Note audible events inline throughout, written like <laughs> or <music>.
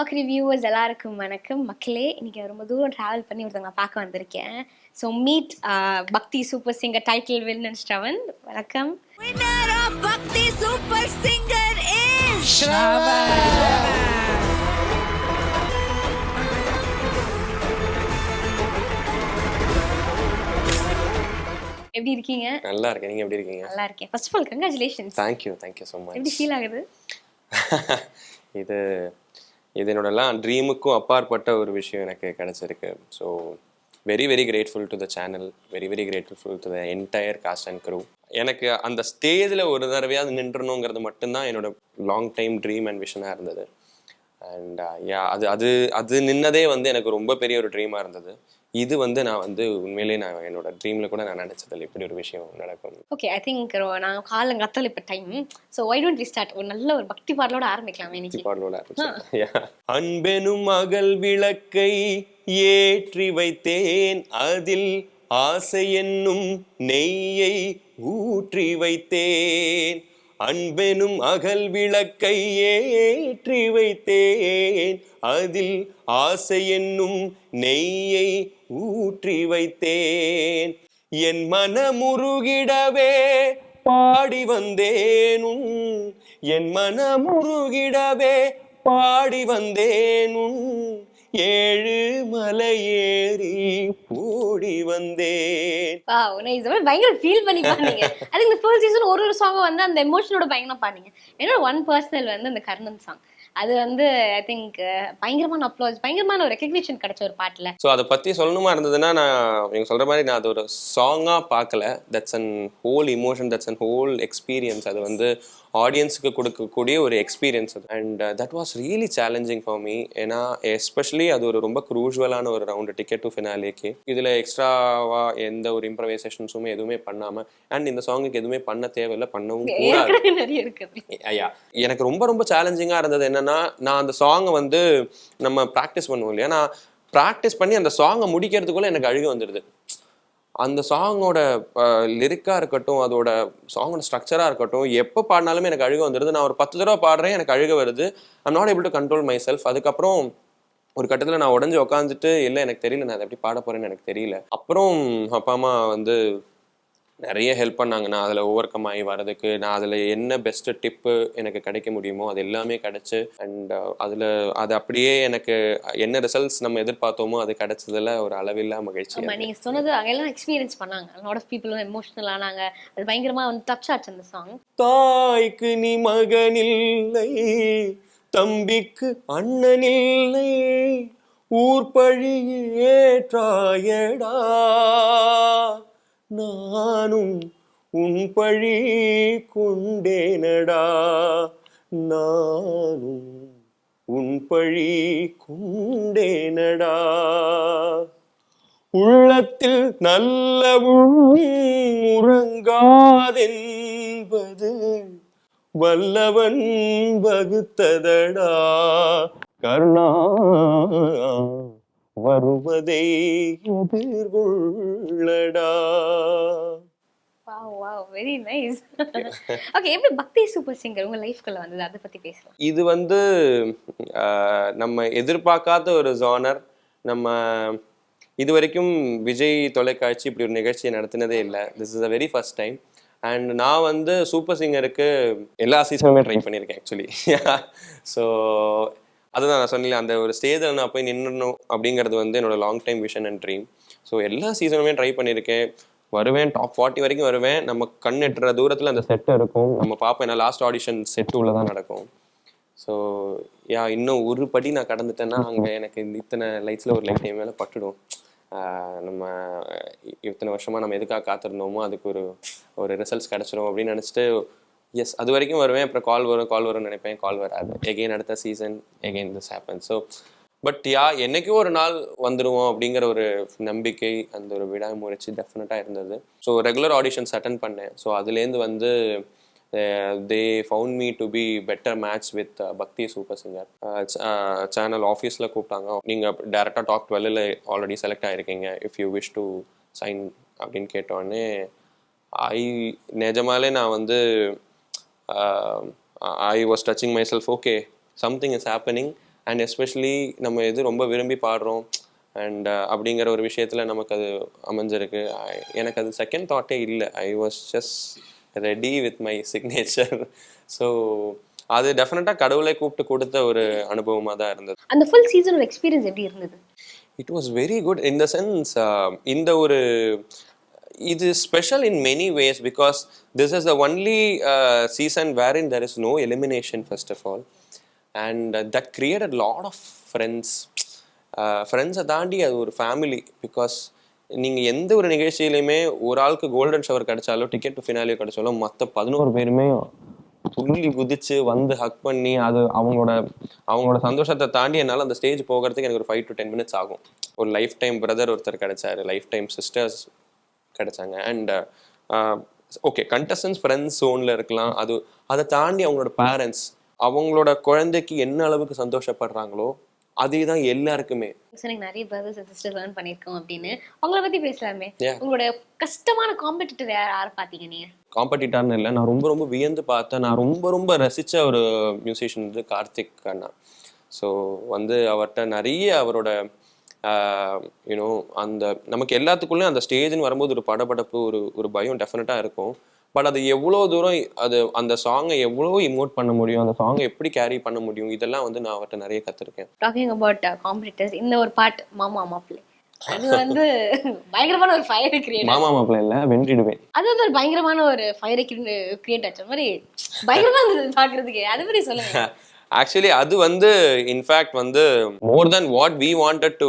Merck reviewers எல்லாருக்கும் வணக்கம். மக்களே இன்னைக்கு ரொம்ப தூரம் ட்ராவல் பண்ணி ஒருத்தவங்க பார்க்க வந்திருக்கேன். So meet Bhakthi super singer title win Sravan வணக்கம். Winner of Bhakti Super Singer is எப்படி இருக்கீங்க? நல்லா இருக்கேன் நீங்க எப்படி இருக்கீங்க? நல்லா இருக்கேன் first of all congratulations thank you thank you so எப்படி மச் ஃபீல் ஆகுது? <laughs> இது இது என்னோடலாம் ட்ரீமுக்கும் அப்பாற்பட்ட ஒரு விஷயம் எனக்கு கிடச்சிருக்கு. So very very grateful to the channel very very grateful to the entire cast and crew எனக்கு அந்த ஸ்டேஜில் ஒரு தடவையாவது நின்றணுங்கிறது மட்டும்தான் என்னோட லாங் டைம் ட்ரீம் அண்ட் விஷனாக இருந்தது. அண்ட் யா uh, அது அது அது நின்னதே வந்து எனக்கு ரொம்ப பெரிய ஒரு ட்ரீமாக இருந்தது. இது வந்து நான் வந்து உண்மையிலேயே நான் என்னோட ட்ரீமில் கூட நான் நினச்சதில்லை. இப்படி ஒரு விஷயம் நடக்கும். ஓகே ஐ திங்க் நான் காலங்கத்தல் இப்போ time so why don't we start ஒரு நல்ல ஒரு பக்தி பாடலோட ஆரம்பிக்கலாம் இன்னைக்கு. பாடலோட ஆரம்பிச்சேன். <laughs> அன்பெனும் மகள் விளக்கை ஏற்றி வைத்தேன். அதில் ஆசை என்னும் நெய்யை ஊற்றி வைத்தேன். அன்பெனும் அகல் விளக்கை ஏற்றி வைத்தேன். அதில் ஆசை என்னும் நெய்யை ஊற்றி வைத்தேன். என் மனமுருகிடவே பாடி வந்தேனும் என் மனமுருகிடவே பாடி வந்தேனும் ஏழு மலையேறி ஓடி வந்தேன். வா நைஸ் பயங்கர ஃபீல் பண்ணி பாருங்க. <laughs> அது இந்த ஃபர்ஸ்ட் சீசன் ஒரு ஒரு சாங் வந்து அந்த எமோஷனோட பயங்கரமா பாருங்க என்னோட ஒன் பர்சனல் வந்து அந்த கர்ணன் சாங் அது வந்து ஐ திங்க் பயங்கரமான அப்ளோஸ் பயங்கரமான ஒரு ரெக்கக்னிஷன் கிடைச்ச ஒரு பாட்டுல. ஸோ அதை பற்றி சொல்லணுமா இருந்ததுன்னா நான் நீங்கள் சொல்கிற மாதிரி நான் அது ஒரு சாங்காக பார்க்கல. That's an whole emotion that's an whole experience அது வந்து ஆடியன்ஸுக்கு கொடுக்கக்கூடிய ஒரு எக்ஸ்பீரியன்ஸ் அது. And that was really challenging for me ஏன்னா எஸ்பெஷலி அது ஒரு ரொம்ப க்ரூஷுவலான ஒரு ரவுண்டு டிக்கெட் டு ஃபினாலேக்கு இதில் எக்ஸ்ட்ராவா எந்த ஒரு இம்ப்ரவைசேஷன்ஸுமே எதுவுமே பண்ணாமல் அண்ட் இந்த சாங்குக்கு எதுவுமே பண்ண தேவையில்லை பண்ணவும் ஐயா எனக்கு ரொம்ப ரொம்ப சேலஞ்சிங்காக இருந்தது என்னன்னா நான் அந்த சாங்கை வந்து நம்ம ப்ராக்டிஸ் பண்ணுவோம் இல்லையா? நான் ப்ராக்டிஸ் பண்ணி அந்த சாங்கை முடிக்கிறதுக்குள்ள எனக்கு அழுக வந்துடுது. அந்த சாங்கோட லிரிக்காக இருக்கட்டும் அதோட சாங்கோட ஸ்ட்ரக்சராக இருக்கட்டும் எப்போ பாடினாலுமே எனக்கு அழுக வந்துடுது நான் ஒரு பத்து தடவை பாடுறேன் எனக்கு அழுக வருது. I'm not able to control myself அதுக்கப்புறம் ஒரு கட்டத்தில் நான் உடஞ்சி உக்காந்துட்டு இல்லை எனக்கு தெரியல நான் அதை எப்படி பாட போகிறேன்னு எனக்கு தெரியல. அப்புறம் அப்பா அம்மா வந்து நிறைய ஹெல்ப் பண்ணாங்க. நான் அதில் ஓவர் கம் ஆகி வரதுக்கு நான் அதில் என்ன பெஸ்ட் டிப்பு எனக்கு கிடைக்க முடியுமோ அது எல்லாமே கிடைச்சு அண்ட் அதில் அது அப்படியே எனக்கு என்ன ரிசல்ட்ஸ் நம்ம எதிர்பார்த்தோமோ அது கிடைச்சதுல ஒரு அளவில்லா மகிழ்ச்சி. ஆமா நீங்க சொன்னது அங்கெல்லாம் எக்ஸ்பீரியன்ஸ் பண்ணாங்க. லாட் ஆஃப் பீப்புளும் எமோஷனல் ஆனாங்க. அது பயங்கரமா வந்து டச் ஆச்சு அந்த சாங் தாய்க்கு நீ மகனில்லை தம்பிக்கு அண்ணனில்லை ஊர் பழி ஏற்றாயடா. நானும் உன் பழி கொண்டேனடா. நானும் உன் பழி கொண்டேனடா. உள்ளத்தில் நல்லவும் உறங்காதென்பது வல்லவன் வகுத்ததடா. கருணா வருவதை எதிர்கொள்ளடா. வெரி நைஸ் ஓகே எப்படி பக்தி சூப்பர் சிங்கர் உங்க லைஃப்குள்ள வந்தது? அதை பத்தி பேசலாம். இது வந்து நம்ம எதிர்பார்க்காத ஒரு ஜானர் நம்ம இது வரைக்கும் விஜய் தொலைக்காட்சி இப்படி ஒரு நிகழ்ச்சியை நடத்தினதே இல்லை. This is a very first time and நான் வந்து சூப்பர் சிங்கருக்கு எல்லா சீசனுமே ட்ரை பண்ணியிருக்கேன் ஆக்சுவலி ஸோ <laughs> அதுதான் நான் சொன்னேன் அந்த ஒரு ஸ்டேஜில் நான் போய் நின்றுணும் அப்படிங்கிறது வந்து என்னோட long time vision and dream so எல்லா சீசனுமே ட்ரை பண்ணியிருக்கேன். வருவேன் டாப் ஃபார்ட்டி வரைக்கும் வருவேன். நம்ம கண் எட்டுற தூரத்தில் அந்த செட் இருக்கும். நம்ம பார்ப்போம் ஏன்னா லாஸ்ட் ஆடிஷன் செட்டு உள்ள தான் நடக்கும். ஸோ யா இன்னும் ஒரு படி நான் கடந்துட்டேன்னா அங்கே எனக்கு இத்தனை லைட்ஸில் ஒரு லைட் என் மேலே பட்டுடும். நம்ம இத்தனை வருஷமாக நம்ம எதுக்காக காத்திருந்தோமோ அதுக்கு ஒரு ஒரு ரிசல்ட்ஸ் கிடச்சிரும் அப்படின்னு நினச்சிட்டு எஸ் அது வரைக்கும் வருவேன். அப்புறம் கால் வரும் கால் வரும்னு நினைப்பேன். கால் வராது. எகெயின் அடுத்த season again this happen so but yeah என்னைக்கும் ஒரு நாள் வந்துடுவோம் அப்படிங்கிற ஒரு நம்பிக்கை அந்த ஒரு விடாமுயற்சி டெஃபினட்டாக இருந்தது. ஸோ ரெகுலர் ஆடிஷன்ஸ் அட்டன் பண்ணேன். ஸோ அதுலேருந்து வந்து they found me to be better match with Bhakthi super singer channel ஆஃபீஸில் கூப்பிட்டாங்க. நீங்கள் டேரெக்டாக டாப் டுவெல்லில் already select ஆகிருக்கீங்க if you wish to sign அப்படின்னு கேட்டோடனே ஐ நிஜமாலே நான் வந்து I was touching myself okay something is happening and especially நம்ம எது ரொம்ப விரும்பி பாடுறோம். அண்ட் அப்படிங்கிற ஒரு விஷயத்தில் நமக்கு அது அமைஞ்சிருக்கு. எனக்கு அது செகண்ட் தாட்டே இல்லை. I was just ready with my signature so அது டெஃபினட்டாக கடவுளை கூப்பிட்டு கொடுத்த ஒரு அனுபவமாக தான் இருந்தது. அந்த ஃபுல் சீசனோட எக்ஸ்பீரியன்ஸ் எப்படி இருந்தது? It was very good in the sense இந்த ஒரு இது special in many ways because this is the only season wherein there is no elimination first of all and that created lot of friends ஃப்ரெண்ட்ஸை தாண்டி அது ஒரு family because நீங்கள் எந்த ஒரு நிகழ்ச்சியிலையுமே ஒரு ஆளுக்கு கோல்டன் ஷவர் கிடைச்சாலோ டிக்கெட் டு ஃபினாலியோ கிடைச்சாலோ மற்ற பதினோரு பேருமே துள்ளி குதிச்சு வந்து ஹக் பண்ணி அது அவங்களோட அவங்களோட சந்தோஷத்தை தாண்டி என்னால் அந்த ஸ்டேஜ் போகிறதுக்கு எனக்கு ஒரு ஃபைவ் டு டென் மினிட்ஸ் ஆகும். ஒரு லைஃப் டைம் பிரதர் ஒருத்தர் கிடைச்சாரு லைஃப் டைம் சிஸ்டர்ஸ் கிடைச்சாங்க. அண்ட் ஓகே கண்டஸ்டன்ஸ் ஃப்ரெண்ட்ஸ் ஜோனில் இருக்கலாம். அது அதை தாண்டி அவங்களோட பேரண்ட்ஸ் அவங்களோட குழந்தைக்கு என்ன அளவுக்கு சந்தோஷப்படுறாங்களோ அதே தான் எல்லாருக்குமே நிறைய பிரதர்ஸ் அண்ட் சிஸ்டர்ஸ் லேர்ன் பண்ணியிருக்கோம் அப்படின்னு அவங்கள பத்தி பேசலாமே. உங்களோட கஷ்டமான காம்படிட்டர் யார் யாரை பார்த்தீங்க நீங்க? காம்படிட்டார்னு இல்லை நான் ரொம்ப ரொம்ப வியந்து பார்த்தேன். நான் ரொம்ப ரொம்ப ரசித்த ஒரு மியூசிஷியன் வந்து கார்த்திக் அண்ணா. ஸோ வந்து அவர்கிட்ட நிறைய அவரோட யூனோ அந்த நமக்கு எல்லாத்துக்குள்ளேயும் அந்த ஸ்டேஜ்னு வரும்போது ஒரு படபடப்பு ஒரு ஒரு பயம் டெஃபினட்டாக இருக்கும். பட் அது எவ்வளோ தூரம் அது அந்த சாங்கை எவ்வளோ இமோட் பண்ண முடியும் அந்த சாங்கை எப்படி கேரி பண்ண முடியும் இதெல்லாம் வந்து நான் அவர்கிட்ட நிறைய கற்றுருக்கேன் டாக்கிங் அபவுட் காம்படிட்டர்ஸ் இந்த ஒரு பாட்டு மாமா மாப்பிள்ளை அது வந்து பயங்கரமான ஒரு ஃபயர் கிரியேட் மாமா மாப்பிள்ள இல்லை வென்றிடுவேன். அது வந்து ஒரு பயங்கரமான ஒரு ஃபயரை கிரியேட் ஆச்சு. மாதிரி பயங்கரமா இருந்தது பாக்குறதுக்கு. அதை பத்தி சொல்லுங்க. <laughs> ஆக்சுவலி அது வந்து இன்ஃபேக்ட் வந்து more then what we wanted to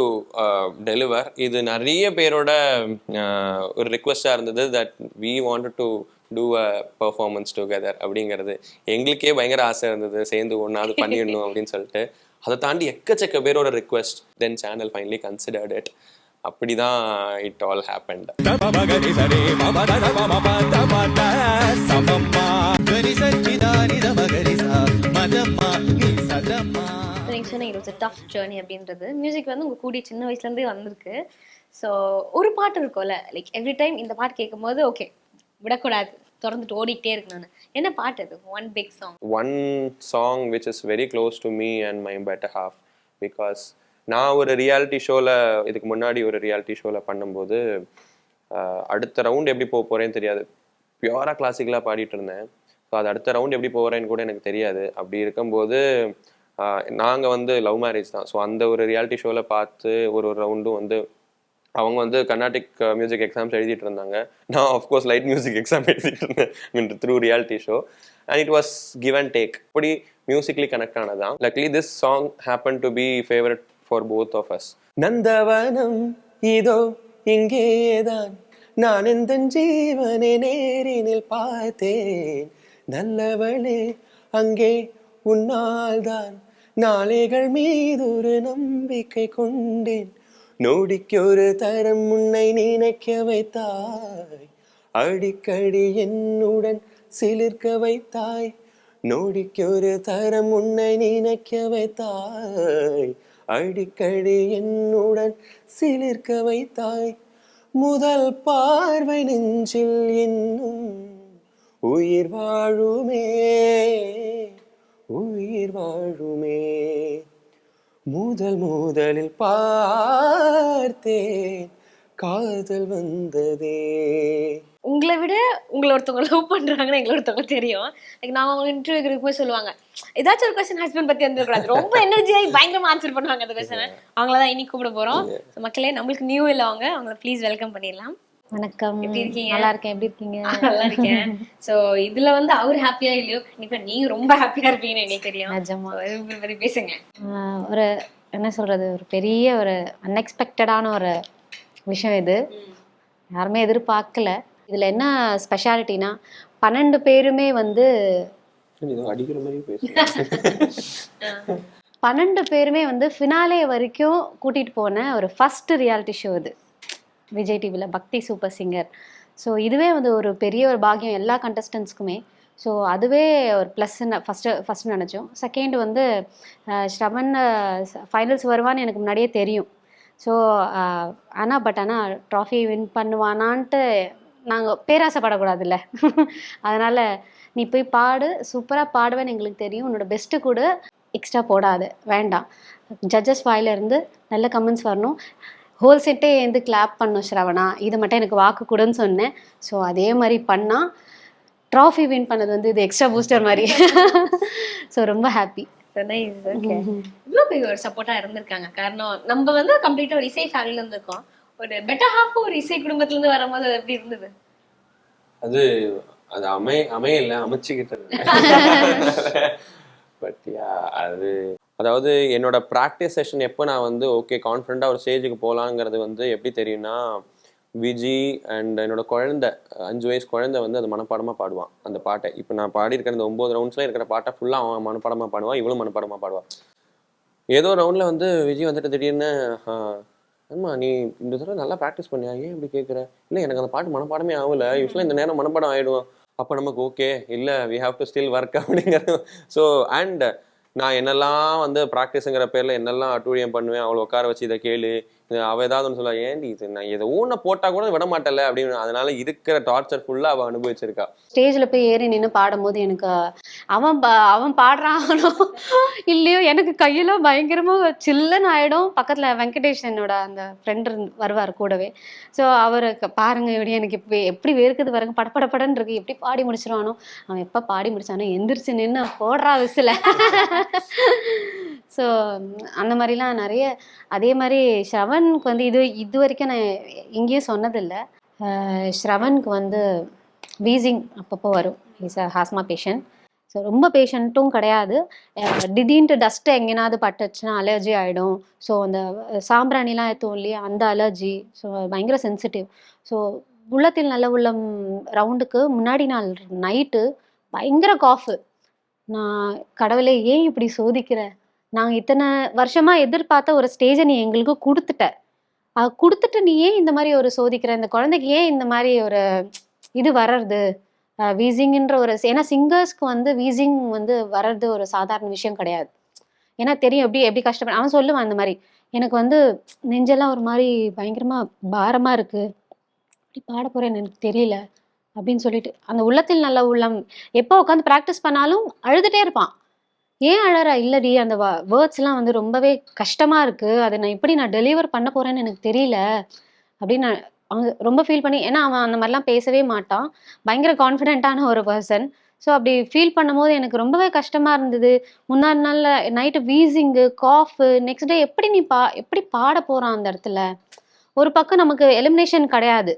deliver இது நிறைய பேரோட uh, ஒரு ரிக்வெஸ்டாக இருந்தது that we wanted to do a performance together அப்படிங்கிறது. எங்களுக்கே பயங்கர ஆசை இருந்தது சேர்ந்து ஒன்றாவது பண்ணிடணும் அப்படின்னு சொல்லிட்டு. அதை தாண்டி எக்கச்சக்க பேரோட request then channel finally considered it அப்படிதான் இட் ஆல் பத சமம்மா. சொன்னேன் இட் வாஸ் டஃப் ஜேர்னி அப்படின்றது. மியூசிக் வந்து உங்க கூடிய சின்ன வயசுல இருந்தே வந்திருக்கு. ஸோ ஒரு பாட்டு இருக்கும்ல லைக் எவ்ரி டைம் இந்த பாட்டு கேட்கும்போது ஓகே விடக்கூடாது திறந்துட்டு ஓடிக்கிட்டே நான். என்ன பாட்டு அது? One big song one song which is very close to me and my better half because நான் ஒரு ரியாலிட்டி ஷோவில் இதுக்கு முன்னாடி ஒரு ரியாலிட்டி ஷோவில் பண்ணும்போது அடுத்த ரவுண்ட் எப்படி போக போகிறேன்னு தெரியாது. பியூராக கிளாசிக்கலாக பாடிட்டு இருந்தேன். ஸோ அது அடுத்த ரவுண்ட் எப்படி போகிறேன்னு கூட எனக்கு தெரியாது. அப்படி இருக்கும்போது நாங்கள் வந்து லவ் மேரேஜ் தான். ஸோ அந்த ஒரு ரியாலிட்டி ஷோவில் பார்த்து ஒரு ஒரு ரவுண்டும் வந்து அவங்க வந்து கர்நாடிக் மியூசிக் எக்ஸாம்ஸ் எழுதிட்டு இருந்தாங்க. நான் ஆஃப்கோர்ஸ் லைட் மியூசிக் எக்ஸாம் எழுதிட்டு இருந்தேன். Mean through reality show and it was give and take அப்படி musically connect ஆனதான் luckily this song happen to be favourite for both of us நந்தவனம் இதோ இங்கேதான். நான் எந்த ஜீவனை நேரினில் பார்த்தேன். நல்லவளே அங்கே உன்னால்தான் நாளைகள் மீது ஒரு நம்பிக்கை கொண்டேன். நொடிக்கொரு தரம் உன்னை நினைக்க வைத்தாய். அடிக்கடி என்னுடன் சிலிர்க்க வைத்தாய். நொடிக்கொரு தரம் உன்னை நினைக்க வைத்தாய். அடிக்கடி என்னுடன் சிலிர்க்க வைத்தாய். முதல் பார்வை நெஞ்சில் இன்னும் உயிர் வாழுமே. உயிர் வாழுமே. முதல் முதலில் பார்த்தேன் காதல் வந்ததே. உங்களை விட உங்களை ஒருத்தவங்க லவ் பண்றாங்கன்னு எங்களை ஒருத்தவங்க தெரியும். லைக் நான் அவங்க இன்டர்வியூ இருக்கும்போது சொல்லுவாங்க ஏதாச்சும் ஒரு கொஸ்டின் ஹஸ்பண்ட் பத்தி வந்துருக்கூடாது ரொம்ப எனர்ஜியாகி பயங்கரமா ஆன்சர் பண்ணுவாங்க அந்த கொஸ்டினை அவங்கள தான் இனி கூப்பிட போறோம். மக்களே நம்மளுக்கு நியூ இல்லை அவங்க. அவங்கள ப்ளீஸ் வெல்கம் பண்ணிடலாம். வணக்கம். எப்படி இருக்கீங்க? நல்லா இருக்கேன் எப்படி இருக்கீங்க? நல்லா இருக்கேன் சோ இதுல வந்து அவர் ஹாப்பியா இல்லையோ? கண்டிப்பா நீங்க ரொம்ப ஹாப்பியா இருப்பீங்கன்னு எனக்கு தெரியும். நிஜமா. பத்தி பேசுங்க. ஒரு என்ன சொல்றது? ஒரு பெரிய ஒரு அன்எக்ஸ்பெக்டடான ஒரு விஷயம் இது. யாருமே எதிர்பார்க்கல. இதுல என்ன ஸ்பெஷாலிட்டினா பன்னெண்டு பேருமே வந்து பன்னெண்டு பேருமே வந்து ஃபினாலே வரைக்கும் கூட்டிட்டு போன ஒரு ஃபர்ஸ்ட் ரியாலிட்டி ஷோ இது. விஜய் டிவியில் பக்தி சூப்பர் சிங்கர். ஸோ இதுவே வந்து ஒரு பெரிய ஒரு பாக்கியம் எல்லா கண்டஸ்டன்ஸ்க்குமே ஸோ அதுவே ஒரு ப்ளஸ்ன்னு ஃபஸ்ட்டு ஃபஸ்ட் நினச்சோம். செகண்ட் வந்து ஸ்ரவன் ஃபைனல்ஸ் வருவான்னு எனக்கு முன்னாடியே தெரியும். ஸோ ஆனால் பட் ஆனால் ட்ராஃபி வின் பண்ணுவானான்ட்டு நாங்கள் பேராசைப்படக்கூடாதுல்ல. <laughs> அதனால் நீ போய் பாடு சூப்பராக பாடுவேன்னு எங்களுக்கு தெரியும். உன்னோட பெஸ்ட்டு கூட எக்ஸ்ட்ரா போடாது. வேண்டாம். ஜட்ஜஸ் வாயிலிருந்து நல்ல கமெண்ட்ஸ் வரணும். ஹோல் செட்டே வந்து கிளாப் பண்ணும் ஸ்ரவணா. இது மட்டும் எனக்கு வாக்கு கொடுன்னு சொன்னேன். ஸோ அதே மாதிரி பண்ணால் ட்ராஃபி வின் பண்ணது வந்து இது எக்ஸ்ட்ரா பூஸ்டர் மாதிரி. ஸோ ரொம்ப ஹாப்பி இவ்வளோ பெரிய ஒரு சப்போர்ட்டா இருந்திருக்காங்க. காரணம் நம்ம வந்து கம்ப்ளீட்டா ஒரு இசை ஃபேமிலில இருந்து இருக்கோம் ஒரு பெட்டர் ஹாஃப் ஒரு இசை குடும்பத்துல இருந்து வரும்போது அது எப்படி இருந்தது? அது அது அமை அமையல அமைச்சுக்கிட்டது. <laughs> பட் அது அதாவது என்னோட ப்ராக்டிஸ் செஷன் எப்போ நான் வந்து ஓகே கான்ஃபிடண்ட்டாக ஒரு ஸ்டேஜுக்கு போகலாங்கிறது வந்து எப்படி தெரியும்னா விஜி அண்ட் என்னோட குழந்தை அஞ்சு வயசு குழந்தை வந்து அது மனப்பாடமாக பாடுவான் அந்த பாட்டை. இப்போ நான் பாடியிருக்கிற அந்த ஒம்பது ரவுண்ட்ஸில் இருக்கிற பாட்டை ஃபுல்லாக அவன் மனப்பாடமாக பாடுவான் இவ்வளோ மனப்பாடமாக பாடுவான் ஏதோ ரவுண்டில் வந்து விஜய் வந்துட்டு திடீர்னு ஆமா நீ இந்த தடவை நல்லா ப்ராக்டிஸ் பண்ணியா? ஏன் இப்படி கேட்குற இல்லை எனக்கு அந்த பாட்டு மனப்பாடமே ஆகல. யூஸ்வலாக இந்த நேரம் மனப்பாடம் ஆகிடும் அப்போ நமக்கு ஓகே இல்லை we have to still work அப்படிங்கிறது ஸோ அண்ட் நான் என்னெல்லாம் வந்து ப்ராக்டிஸுங்கிற பேரில் என்னெல்லாம் அட்டூழியம் பண்ணுவேன் அவளை உட்கார வச்சு இதை கேளு அவள் ஏதாவது ஒன்று சொல்லுவா ஏன்டி இது நான் எதை ஊன போட்டால் கூட விட மாட்டேல அப்படின்னு. அதனால இருக்கிற டார்ச்சர் ஃபுல்லாக அவள் அனுபவிச்சிருக்கா. ஸ்டேஜில் போய் ஏறி நின்று பாடும்போது எனக்கு அவன் பா அவன் பாடுறானோ? இல்லையோ எனக்கு கையில பயங்கரமாக சில்லுன்னு ஆகிடும் பக்கத்தில் வெங்கடேஷனோட என்னோட அந்த ஃப்ரெண்ட் வருவார் கூடவே. ஸோ அவருக்கு பாருங்க இப்படி எனக்கு இப்போ எப்படி வேர்க்குது பாருங்க படபடபடன்னு இருக்கு. எப்படி பாடி முடிச்சிருவானோ? அவன் எப்போ பாடி முடிச்சானோ எந்திரிச்சு நின்று போடுறா விசில. ஸோ அந்த மாதிரிலாம் நிறைய அதே மாதிரி ஸ்ரவனுக்கு வந்து இது இது வரைக்கும் நான் எங்கேயும் சொன்னதில்லை. ஸ்ரவனுக்கு வந்து வீசிங் அப்பப்போ வரும். Is a asthma patient so ரொம்ப பேஷண்ட்டும் கிடையாது. திடீர்னு டஸ்ட்டு எங்கேனாவது பட்டுச்சுன்னா அலர்ஜி ஆகிடும் ஸோ அந்த சாம்பிராணிலாம் ஏற்றுவோம் இல்லையா அந்த அலர்ஜி ஸோ பயங்கர சென்சிட்டிவ் ஸோ உள்ளத்தில் நல்ல உள்ளம் ரவுண்டுக்கு முன்னாடி நாள் நைட்டு பயங்கர காஃபு நான் கடவுளே ஏன் இப்படி சோதிக்கிற? நாங்கள் இத்தனை வருஷமா எதிர்பார்த்த ஒரு ஸ்டேஜை நீ எங்களுக்கு கொடுத்துட்ட. கொடுத்துட்டு நீ ஏன் இந்த மாதிரி ஒரு சோதிக்கிற? இந்த குழந்தைக்கு ஏன் இந்த மாதிரி ஒரு இது வர்றது? வீசிங்ன்ற ஒரு ஏன்னா சிங்கர்ஸ்க்கு வந்து வீசிங் வந்து வர்றது ஒரு சாதாரண விஷயம் கிடையாது. ஏன்னா தெரியும் எப்படி எப்படி கஷ்டப்பட அவன் சொல்லுவான் அந்த மாதிரி எனக்கு வந்து நெஞ்செல்லாம் ஒரு மாதிரி பயங்கரமாக பாரமாக இருக்குது அப்படி பாட போறேன்னு எனக்கு தெரியல. அப்படின்னு சொல்லிட்டு அந்த உள்ளத்தில் நல்ல உள்ளம் எப்போ உட்காந்து ப்ராக்டிஸ் பண்ணாலும் அழுதுகிட்டே இருப்பான். ஏன் அழறா? இல்லடி அந்த வேர்ட்ஸ்லாம் வந்து ரொம்பவே கஷ்டமா இருக்கு. அதை நான் எப்படி நான் டெலிவர் பண்ண போறேன்னு எனக்கு தெரியல. அப்படின்னு நான் அவங்க ரொம்ப ஃபீல் பண்ணி ஏன்னா அவன் அந்த மாதிரிலாம் பேசவே மாட்டான். பயங்கர கான்ஃபிடென்ட்டான ஒரு பர்சன் ஸோ அப்படி ஃபீல் பண்ணும்போது எனக்கு ரொம்பவே கஷ்டமாக இருந்தது. முன்னாடி நாளில் நைட்டு வீசிங்கு காஃபு நெக்ஸ்ட் டே எப்படி நீ பா எப்படி பாட போகிறான் அந்த இடத்துல? ஒரு பக்கம் நமக்கு எலிமினேஷன் கிடையாது.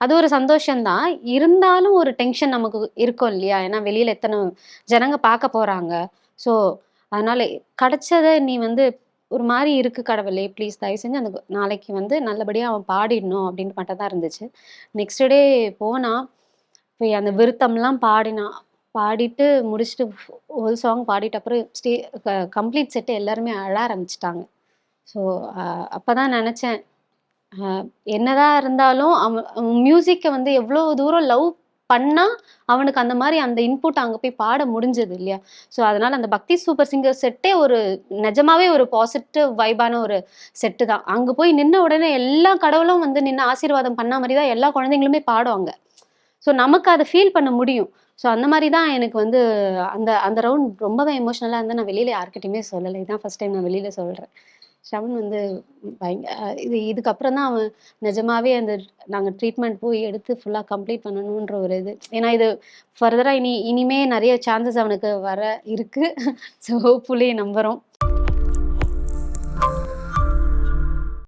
அது ஒரு சந்தோஷம்தான். இருந்தாலும் ஒரு டென்ஷன் நமக்கு இருக்கும் இல்லையா? ஏன்னா வெளியில் எத்தனை ஜனங்க பார்க்க போகிறாங்க ஸோ அதனால கிடைச்சதை நீ வந்து ஒரு மாதிரி இருக்கு கடவுளே ப்ளீஸ் தயவு செஞ்சு அந்த நாளைக்கு வந்து நல்லபடியாக அவன் பாடிடணும் அப்படின்ட்டு மட்டும் தான் இருந்துச்சு. நெக்ஸ்ட் டே போனா போய் அந்த விருத்தம்லாம் பாடினான் பாடிட்டு முடிச்சுட்டு ஒரு சாங் பாடிட்ட அப்புறம் ஸ்டே கம்ப்ளீட் செட்டு எல்லாருமே அழ ஆரம்பிச்சிட்டாங்க. ஸோ அப்போ தான் நினச்சேன் என்னதான் இருந்தாலும் அவன் மியூசிக்கை வந்து எவ்வளோ தூரம் லவ் பண்ணா அவனுக்கு அந்த மாதிரி அந்த இன்புட் அங்கே போய் பாட முடிஞ்சது இல்லையா? ஸோ அதனால அந்த பக்தி சூப்பர் சிங்கர் செட்டே ஒரு நிஜமாவே ஒரு பாசிட்டிவ் வைபான ஒரு செட்டு தான். அங்கே போய் நின்ன உடனே எல்லா கடவுளும் வந்து நின்று ஆசீர்வாதம் பண்ண மாதிரி தான் எல்லா குழந்தைங்களுமே பாடுவாங்க. ஸோ நமக்கு அதை ஃபீல் பண்ண முடியும். ஸோ அந்த மாதிரி தான் எனக்கு வந்து அந்த அந்த ரவுண்ட் ரொம்பவே எமோஷ்னலாக இருந்தால் நான் வெளியில் யார்கிட்டையுமே சொல்லலை. இதான் ஃபர்ஸ்ட் டைம் நான் வெளியில் சொல்கிறேன் ஷவன் வந்து பயங்க இது இதுக்கப்புறம் தான் அவன் நிஜமாவே அந்த நாங்கள் ட்ரீட்மெண்ட் போய் எடுத்து ஃபுல்லாக கம்ப்ளீட் பண்ணணுன்ற ஒரு இது. ஏன்னா இது ஃபர்தராக இனி இனிமே நிறைய சான்சஸ் அவனுக்கு வர இருக்கு. ஸோ ஹோப்ஃபுல்லி நம்புகிறோம்